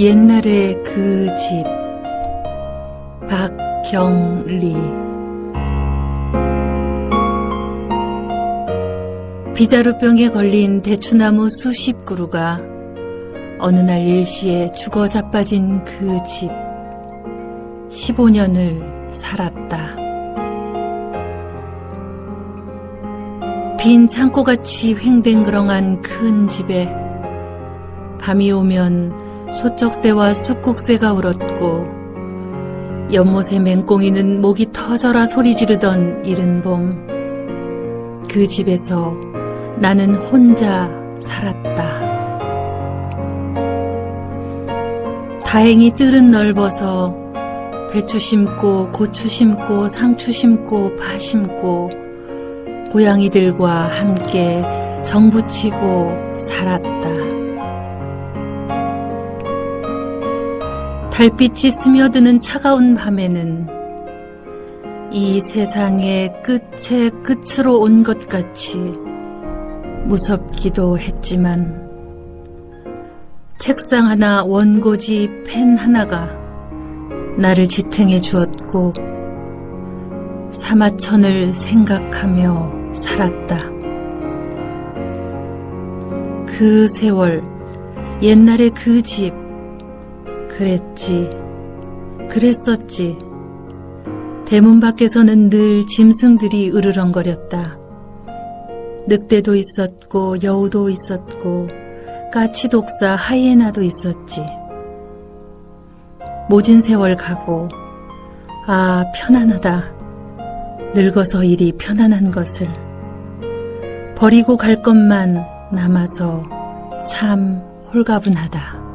옛날에 그 집 박경리 비자루병에 걸린 대추나무 수십 그루가 어느 날 일시에 죽어 자빠진 그 집 15년을 살았다. 빈 창고같이 횡댕그렁한 큰 집에 밤이 오면 소쩍새와 숫국새가 울었고 연못의 맹꽁이는 목이 터져라 소리 지르던 이른 봄 그 집에서 나는 혼자 살았다. 다행히 뜰은 넓어서 배추 심고 고추 심고 상추 심고 파 심고 고양이들과 함께 정부치고 살았다. 달빛이 스며드는 차가운 밤에는 이 세상의 끝의 끝으로 온 것 같이 무섭기도 했지만 책상 하나, 원고지, 펜 하나가 나를 지탱해 주었고 사마천을 생각하며 살았다. 그 세월, 옛날에 그 집, 그랬지, 그랬었지. 대문 밖에서는 늘 짐승들이 으르렁거렸다. 늑대도 있었고, 여우도 있었고, 까치독사 하이에나도 있었지. 모진 세월 가고, 아, 편안하다. 늙어서 일이 편안한 것을. 버리고 갈 것만 남아서 참 홀가분하다.